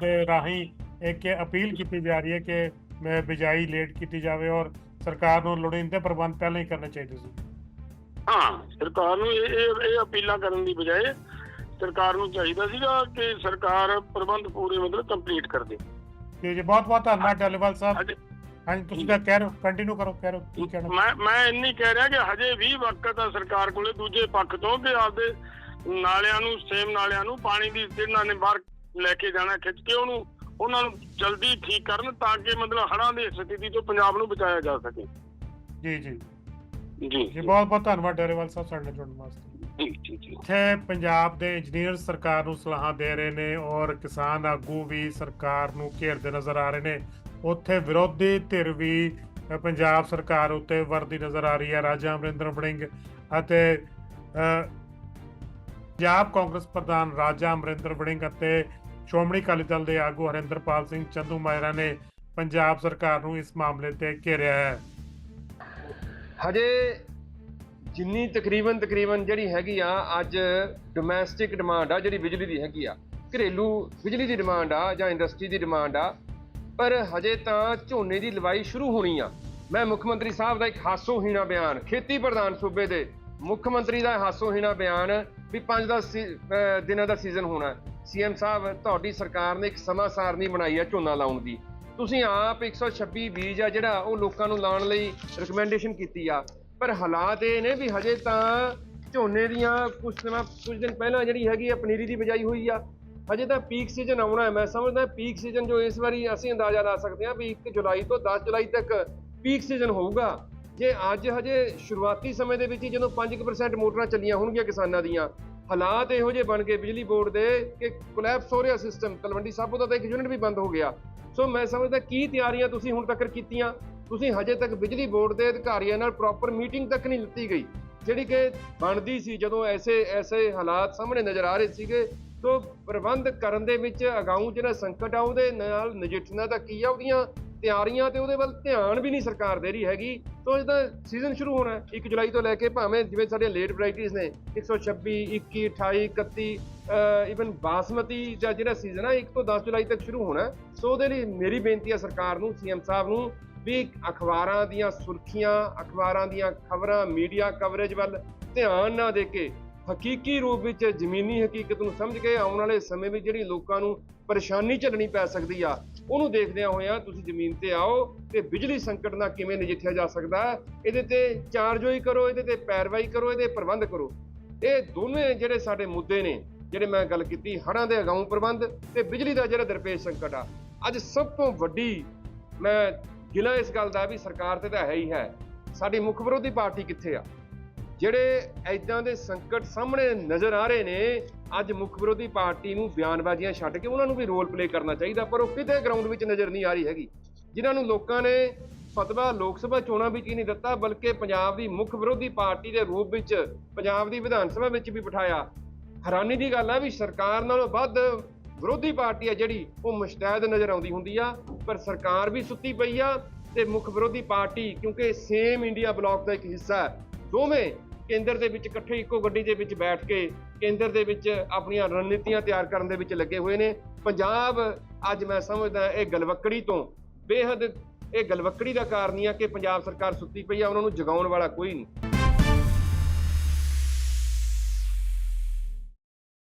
ਦੇ ਰਾਹੀਂ ਇੱਕ ਅਪੀਲ ਕੀਤੀ ਜਾ ਰਹੀ ਹੈ ਕਿ ਮੈਂ ਬਿਜਾਈ ਲੇਟ ਕੀਤੀ ਜਾਵੇ ਔਰ ਸਰਕਾਰ ਨੂੰ ਲੋੜੀਂਦੇ ਪ੍ਰਬੰਧ ਪਹਿਲਾਂ ਹੀ ਕਰਨੇ ਚਾਹੀਦੇ ਸੀ। ਹਾਂ ਸਰਕਾਰ ਨੂੰ ਇਹ ਇਹ ਇਹ ਅਪੀਲਾਂ ਕਰਨ ਦੀ ਬਜਾਏ ਸਰਕਾਰ ਨੂੰ ਚਾਹੀਦਾ ਸੀਗਾ ਕਿ ਸਰਕਾਰ ਪ੍ਰਬੰਧ ਪੂਰੇ ਮਤਲਬ ਕੰਪਲੀਟ ਕਰ ਦੇ। ਤੇ ਜੀ ਬਹੁਤ ਬਹੁਤ ਧੰਨਵਾਦ ਡੱਲੇਵਾਲ ਸਾਹਿਬ। ਅੱਜ ਹਾਂਜੀ ਤੁਸੀਂ ਤਾਂ ਕਹਿ ਰਹੇ ਹੋ ਕੰਟੀਨਿਊ ਕਰੋ ਕਹਿ ਰਹੇ ਹੋ ਕੀ ਕਹਿਣਾ। ਮੈਂ ਮੈਂ ਇੰਨੀ ਕਹਿ ਰਿਹਾ ਕਿ ਹਜੇ ਵੀ ਵਕਤ ਆ ਸਰਕਾਰ ਕੋਲੇ ਦੂਜੇ ਪੱਖ ਤੋਂ ਕਿ ਆਪਦੇ ਨਾਲਿਆਂ ਨੂੰ ਸੇਮ ਨਾਲਿਆਂ ਨੂੰ ਪਾਣੀ ਦੀ ਜਿਹਨਾਂ ਨੇ ਬਾਹਰ ਲੈ ਕੇ ਜਾਣਾ ਖਿੱਚ ਕੇ ਉਹਨੂੰ ਉਹਨਾਂ ਨੂੰ ਜਲਦੀ ਠੀਕ ਕਰਨ ਤਾਂ ਕਿ ਮਤਲਬ ਹੜ੍ਹਾਂ ਦੀ ਸਥਿਤੀ ਤੋਂ ਪੰਜਾਬ ਨੂੰ ਬਚਾਇਆ ਜਾ ਸਕੇ। ਜੀ ਜੀ। ਜੀ ਜੀ ਬਹੁਤ ਬਹੁਤ ਧੰਨਵਾਦ ਡੱਲੇਵਾਲ ਸਾਹਿਬ ਸਾਡੇ ਨਾਲ ਜੁੜਨ ਵਾਸਤੇ। ਜੀ ਜੀ ਜੀ। ਇੱਥੇ ਪੰਜਾਬ ਦੇ ਇੰਜੀਨੀਅਰ ਸਰਕਾਰ ਨੂੰ ਸਲਾਹਾਂ ਦੇ ਰਹੇ ਨੇ ਔਰ ਕਿਸਾਨ ਆਗੂ ਵੀ ਸਰਕਾਰ ਨੂੰ ਘੇਰਦੇ ਨਜ਼ਰ ਆ ਰਹੇ ਨੇ। ਉੱਥੇ ਵਿਰੋਧੀ ਧਿਰ ਵੀ ਪੰਜਾਬ ਸਰਕਾਰ ਉੱਤੇ ਵਰਦੀ ਨਜ਼ਰ ਆ ਰਹੀ ਹੈ ਰਾਜਾ ਅਮਰਿੰਦਰ ਵੜਿੰਗ ਅਤੇ ਪੰਜਾਬ ਕਾਂਗਰਸ ਪ੍ਰਧਾਨ ਰਾਜਾ ਅਮਰਿੰਦਰ ਵੜਿੰਗ ਅਤੇ ਸ਼੍ਰੋਮਣੀ ਅਕਾਲੀ ਦਲ ਦੇ ਆਗੂ ਹਰਿੰਦਰਪਾਲ ਸਿੰਘ ਚੰਦੂ ਮਾਇਰਾ ਨੇ ਪੰਜਾਬ ਸਰਕਾਰ ਨੂੰ ਇਸ ਮਾਮਲੇ ਤੇ ਘੇਰਿਆ ਹੈ। ਹਜੇ ਜਿੰਨੀ ਤਕਰੀਬਨ ਤਕਰੀਬਨ ਜਿਹੜੀ ਹੈਗੀ ਆ, ਅੱਜ ਡੋਮੈਸਟਿਕ ਡਿਮਾਂਡ ਆ, ਜਿਹੜੀ ਬਿਜਲੀ ਦੀ ਹੈਗੀ ਆ, ਘਰੇਲੂ ਬਿਜਲੀ ਦੀ ਡਿਮਾਂਡ ਆ ਜਾਂ ਇੰਡਸਟਰੀ ਦੀ ਡਿਮਾਂਡ ਆ, ਪਰ ਹਜੇ ਤਾਂ ਝੋਨੇ ਦੀ ਲਵਾਈ ਸ਼ੁਰੂ ਹੋਣੀ ਆ। ਮੈਂ ਮੁੱਖ ਮੰਤਰੀ ਸਾਹਿਬ ਦਾ ਇੱਕ ਹਾਸੋਹੀਣਾ ਬਿਆਨ, ਖੇਤੀ ਪ੍ਰਧਾਨ ਸੂਬੇ ਦੇ ਮੁੱਖ ਮੰਤਰੀ ਦਾ ਹਾਸੋਹੀਣਾ ਬਿਆਨ ਵੀ 5-10 ਦਿਨਾਂ ਦਾ ਸੀਜ਼ਨ ਹੋਣਾ ਸੀਐਮ ਸਾਹਿਬ, ਤੁਹਾਡੀ ਸਰਕਾਰ ਨੇ ਇੱਕ ਸਮਾਂ ਸਾਰਨੀ ਬਣਾਈ ਆ ਝੋਨਾ ਲਾਉਣ ਦੀ। ਤੁਸੀਂ ਆਪ 126 ਬੀਜ ਆ ਜਿਹੜਾ ਉਹ ਲੋਕਾਂ ਨੂੰ ਲਾਉਣ ਲਈ ਰეკਮੈਂਡੇਸ਼ਨ ਕੀਤੀ ਆ। ਪਰ ਹਾਲਾਤ ਇਹ ਨੇ ਵੀ ਹਜੇ ਤਾਂ ਝੋਨੇ ਦੀਆਂ ਕੁਝ ਸਮਾਂ ਕੁਝ ਦਿਨ ਪਹਿਲਾਂ ਜਿਹੜੀ ਹੈਗੀ ਆ ਪਨੀਰੀ ਦੀ ਬਿਜਾਈ ਹੋਈ ਆ। ਹਜੇ ਤਾਂ ਪੀਕ ਸੀਜ਼ਨ ਆਉਣਾ ਹੈ। ਮੈਂ ਸਮਝਦਾ ਪੀਕ ਸੀਜ਼ਨ ਜੋ ਇਸ ਵਾਰੀ ਅਸੀਂ ਅੰਦਾਜ਼ਾ ਲਾ ਸਕਦੇ ਹਾਂ ਵੀ 1 ਜੁਲਾਈ ਤੋਂ 10 ਜੁਲਾਈ ਤੱਕ ਪੀਕ ਸੀਜ਼ਨ ਹੋਊਗਾ। ਜੇ ਅੱਜ ਹਜੇ ਸ਼ੁਰੂਆਤੀ ਸਮੇਂ ਦੇ ਵਿੱਚ ਹੀ ਜਦੋਂ 5% ਮੋਟਰਾਂ ਚੱਲੀਆਂ ਹੋਣਗੀਆਂ ਕਿਸਾਨਾਂ ਦੀਆਂ, ਹਾਲਾਤ ਇਹੋ ਜਿਹੇ ਬਣ ਗਏ ਬਿਜਲੀ ਬੋਰਡ ਦੇ ਕਿ ਕੋਲੈਪਸ ਹੋ ਰਿਹਾ ਸਿਸਟਮ ਤਲਵੰਡੀ ਸਾਬੋ ਦਾ ਤਾਂ ਇੱਕ ਯੂਨਿਟ ਵੀ ਬੰਦ ਹੋ ਗਿਆ। ਸੋ ਮੈਂ ਸਮਝਦਾ ਕੀ ਤਿਆਰੀਆਂ ਤੁਸੀਂ ਹੁਣ ਤੱਕ ਕੀਤੀਆਂ? ਤੁਸੀਂ ਹਜੇ ਤੱਕ ਬਿਜਲੀ ਬੋਰਡ ਦੇ ਅਧਿਕਾਰੀਆਂ ਨਾਲ ਪ੍ਰੋਪਰ ਮੀਟਿੰਗ ਤੱਕ ਨਹੀਂ ਲਿੱਤੀ ਗਈ। ਜਿਹੜੀ ਕਿ ਬਣਦੀ ਸੀ ਜਦੋਂ ਐਸੇ ਐਸੇ ਹਾਲਾਤ ਸਾਹਮਣੇ ਨਜ਼ਰ ਆ ਰਹੇ ਸੀਗੇ। ਤੋਂ ਪ੍ਰਬੰਧ ਕਰਨ ਦੇ ਵਿੱਚ ਅਗਾਊਂ ਜਿਹੜਾ ਸੰਕਟ ਆ, ਉਹਦੇ ਨਾਲ ਨਜਿੱਠਣਾ ਤਾਂ ਕੀ ਆ ਉਹਦੀਆਂ ਤਿਆਰੀਆਂ ਤੇ ਉਹਦੇ ਵੱਲ ਧਿਆਨ ਵੀ ਨਹੀਂ ਸਰਕਾਰ ਦੇ ਰਹੀ ਹੈਗੀ। ਤੋਂ ਇਹਦਾ ਸੀਜ਼ਨ ਸ਼ੁਰੂ ਹੋਣਾ ਹੈ 1 ਜੁਲਾਈ ਤੋਂ ਲੈ ਕੇ ਭਾਵੇਂ ਜਿਵੇਂ ਸਾਡੀਆਂ ਲੇਟ ਵੈਰਾਈਟੀਆਂ ਨੇ 126 21 28 31 ਇਵਨ ਬਾਸਮਤੀ ਦਾ ਜਿਹੜਾ ਸੀਜ਼ਨ ਆ 1 ਤੋਂ 10 ਜੁਲਾਈ ਤੱਕ ਸ਼ੁਰੂ ਹੋਣਾ। ਸੋ ਉਹਦੇ ਲਈ ਮੇਰੀ ਬੇਨਤੀ ਹੈ ਸਰਕਾਰ ਨੂੰ ਸੀਐਮ ਸਾਹਿਬ ਨੂੰ, ਵੀ ਅਖਬਾਰਾਂ ਦੀਆਂ ਸੁਰਖੀਆਂ, ਅਖਬਾਰਾਂ ਦੀਆਂ ਖਬਰਾਂ ਮੀਡੀਆ ਕਵਰੇਜ ਵੱਲ ਧਿਆਨ ਨਾ ਦੇ ਕੇ ਹਕੀਕੀ ਰੂਪ ਵਿੱਚ ਜ਼ਮੀਨੀ ਹਕੀਕਤ ਨੂੰ ਸਮਝ ਕੇ ਆਉਣ ਵਾਲੇ ਸਮੇਂ ਵਿੱਚ ਜਿਹੜੀ ਲੋਕਾਂ ਨੂੰ ਪਰੇਸ਼ਾਨੀ ਝੱਲਣੀ ਪੈ ਸਕਦੀ ਆ ਉਹਨੂੰ ਦੇਖਦਿਆਂ ਹੋਇਆਂ ਤੁਸੀਂ ਜ਼ਮੀਨ ਤੇ ਆਓ ਤੇ ਬਿਜਲੀ ਸੰਕਟ ਨਾਲ ਕਿਵੇਂ ਨਜਿੱਠਿਆ ਜਾ ਸਕਦਾ, ਇਹਦੇ ਤੇ ਚਾਰਜੋਈ ਕਰੋ, ਇਹਦੇ ਤੇ ਪੈਰਵਾਈ ਕਰੋ, ਇਹਦੇ ਪ੍ਰਬੰਧ ਕਰੋ। ਇਹ ਦੋਵੇਂ ਜਿਹੜੇ ਸਾਡੇ ਮੁੱਦੇ ਨੇ, ਜਿਹੜੇ ਮੈਂ ਗੱਲ ਕੀਤੀ, ਹੜ੍ਹਾਂ ਦੇ ਅਗਾਊਂ ਪ੍ਰਬੰਧ ਤੇ ਬਿਜਲੀ ਦਾ ਜਿਹੜਾ ਦਰਪੇਸ਼ ਸੰਕਟ ਆ, ਅੱਜ ਸਭ ਤੋਂ ਵੱਡੀ ਮੈਂ ਗਿਲਾ ਇਸ ਗੱਲ ਦਾ ਵੀ ਸਰਕਾਰ ਤੇ ਤਾਂ ਹੈ ਹੀ ਹੈ, ਸਾਡੀ ਮੁੱਖ ਵਿਰੋਧੀ ਪਾਰਟੀ ਕਿੱਥੇ ਆ? ਜਿਹੜੇ ਐਦਾਂ ਦੇ ਸੰਕਟ ਸਾਹਮਣੇ ਨਜ਼ਰ ਆ ਰਹੇ ਨੇ, ਅੱਜ ਮੁੱਖ ਵਿਰੋਧੀ ਪਾਰਟੀ ਨੂੰ ਬਿਆਨਬਾਜ਼ੀਆਂ ਛੱਡ ਕੇ ਉਹਨਾਂ ਨੂੰ ਵੀ ਰੋਲ ਪਲੇ ਕਰਨਾ ਚਾਹੀਦਾ, ਪਰ ਉਹ ਕਿਤੇ ਗਰਾਊਂਡ ਵਿੱਚ ਨਜ਼ਰ ਨਹੀਂ ਆ ਰਹੀ ਹੈਗੀ। ਜਿਨ੍ਹਾਂ ਨੂੰ ਲੋਕਾਂ ਨੇ ਫਤਵਾ ਲੋਕ ਸਭਾ ਚੋਣਾਂ ਵਿੱਚ ਹੀ ਨਹੀਂ ਦਿੱਤਾ, ਬਲਕਿ ਪੰਜਾਬ ਦੀ ਮੁੱਖ ਵਿਰੋਧੀ ਪਾਰਟੀ ਦੇ ਰੂਪ ਵਿੱਚ ਪੰਜਾਬ ਦੀ ਵਿਧਾਨ ਸਭਾ ਵਿੱਚ ਵੀ ਬਿਠਾਇਆ। ਹੈਰਾਨੀ ਦੀ ਗੱਲ ਹੈ ਵੀ ਸਰਕਾਰ ਨਾਲੋਂ ਵੱਧ ਵਿਰੋਧੀ ਪਾਰਟੀ ਆ ਜਿਹੜੀ, ਉਹ ਮੁਸ਼ਤੈਦ ਨਜ਼ਰ ਆਉਂਦੀ ਹੁੰਦੀ ਆ, ਪਰ ਸਰਕਾਰ ਵੀ ਸੁੱਤੀ ਪਈ ਆ ਤੇ ਮੁੱਖ ਵਿਰੋਧੀ ਪਾਰਟੀ, ਕਿਉਂਕਿ ਸੇਮ ਇੰਡੀਆ ਬਲਾਕ ਦਾ ਇੱਕ ਹਿੱਸਾ ਹੈ। ਦੋਵੇਂ ਕੇਂਦਰ ਦੇ ਵਿੱਚ ਇਕੱਠੇ ਇੱਕੋ ਗੱਡੀ ਦੇ ਵਿੱਚ ਬੈਠ ਕੇ ਕੇਂਦਰ ਦੇ ਵਿੱਚ ਆਪਣੀਆਂ ਰਣਨੀਤੀਆਂ ਤਿਆਰ ਕਰਨ ਦੇ ਵਿੱਚ ਲੱਗੇ ਹੋਏ ਨੇ। ਪੰਜਾਬ ਅੱਜ ਮੈਂ ਸਮਝਦਾ ਇਹ ਗਲਵੱਕੜੀ ਤੋਂ ਬੇਹੱਦ ਇਹ ਗਲਵੱਕੜੀ ਦਾ ਕਾਰਨ ਹੀ ਆ ਕਿ ਪੰਜਾਬ ਸਰਕਾਰ ਸੁੱਤੀ ਪਈ ਆ, ਉਹਨਾਂ ਨੂੰ ਜਗਾਉਣ ਵਾਲਾ ਕੋਈ ਨਹੀਂ।